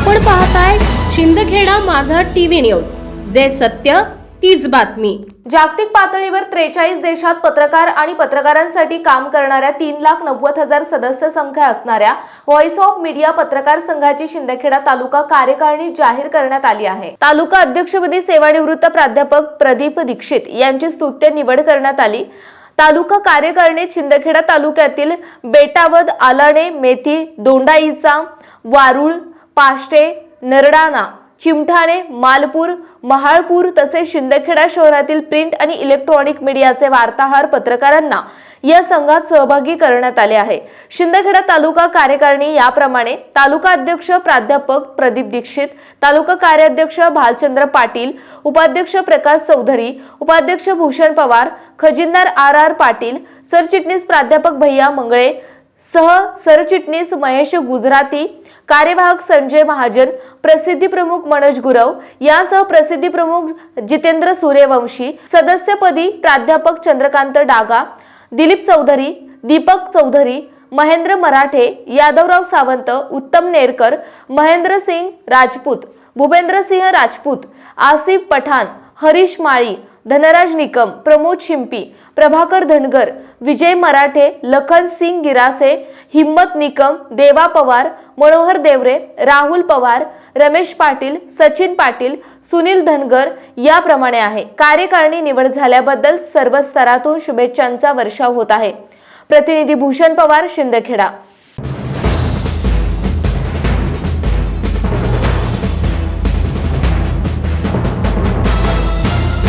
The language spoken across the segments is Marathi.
आपण पाहताय शिंदखेडा माझा टीव्ही न्यूज. जे सत्य तीच बातमी. जागतिक पातळीवर त्रेचाळीस देशात पत्रकार आणि पत्रकारांसाठी काम करणाऱ्या तीन लाख नव्वद हजार सदस्य संख्या असणाऱ्या व्हॉइस ऑफ मीडिया पत्रकार संघाची शिंदखेडा तालुका कार्यकारिणी जाहीर करण्यात आली आहे. तालुका अध्यक्षपदी सेवानिवृत्त प्राध्यापक प्रदीप दीक्षित यांची स्तुत्य निवड करण्यात आली. तालुका कार्यकारिणीत शिंदखेडा तालुक्यातील बेटावद आलाणे मेथी दोंडाईचा वारुळ पाष्टे नरडाणा चिमठाणे मालपूर महाळपूर तसेच शिंदखेडा शहरातील प्रिंट आणि इलेक्ट्रॉनिक मीडियाचे वार्ताहर पत्रकारांना या संघात सहभागी करण्यात आले आहे. शिंदखेडा तालुका कार्यकारिणी याप्रमाणे तालुका अध्यक्ष प्राध्यापक प्रदीप दीक्षित तालुका कार्याध्यक्ष भालचंद्र पाटील उपाध्यक्ष प्रकाश चौधरी उपाध्यक्ष भूषण पवार खजिनदार आर आर पाटील सरचिटणीस प्राध्यापक भैया मंगळे सह सरचिटणीस महेश गुजराती कार्यवाहक संजय महाजन प्रसिद्धी प्रमुख मनोज गुरव यासह प्रसिद्धी प्रमुख जितेंद्र सूर्यवंशी सदस्यपदी प्राध्यापक चंद्रकांत डागा दिलीप चौधरी दीपक चौधरी महेंद्र मराठे यादवराव सावंत उत्तम नेरकर महेंद्र सिंग राजपूत भूपेंद्र सिंह राजपूत आसिफ पठाण हरीश माळी धनराज निकम प्रमोद शिंपी प्रभाकर धनगर विजय मराठे लखन सिंग गिरासे हिम्मत निकम देवा पवार मनोहर देवरे राहुल पवार रमेश पाटील सचिन पाटील सुनील धनगर याप्रमाणे आहे. कार्यकारिणी निवड झाल्याबद्दल सर्व स्तरातून शुभेच्छांचा वर्षाव होत आहे. प्रतिनिधी भूषण पवार शिंदखेडा.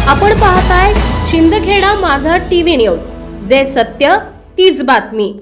आपण पाहताय शिंदखेडा माझा टीव्ही न्यूज. जे सत्य तीच बातमी.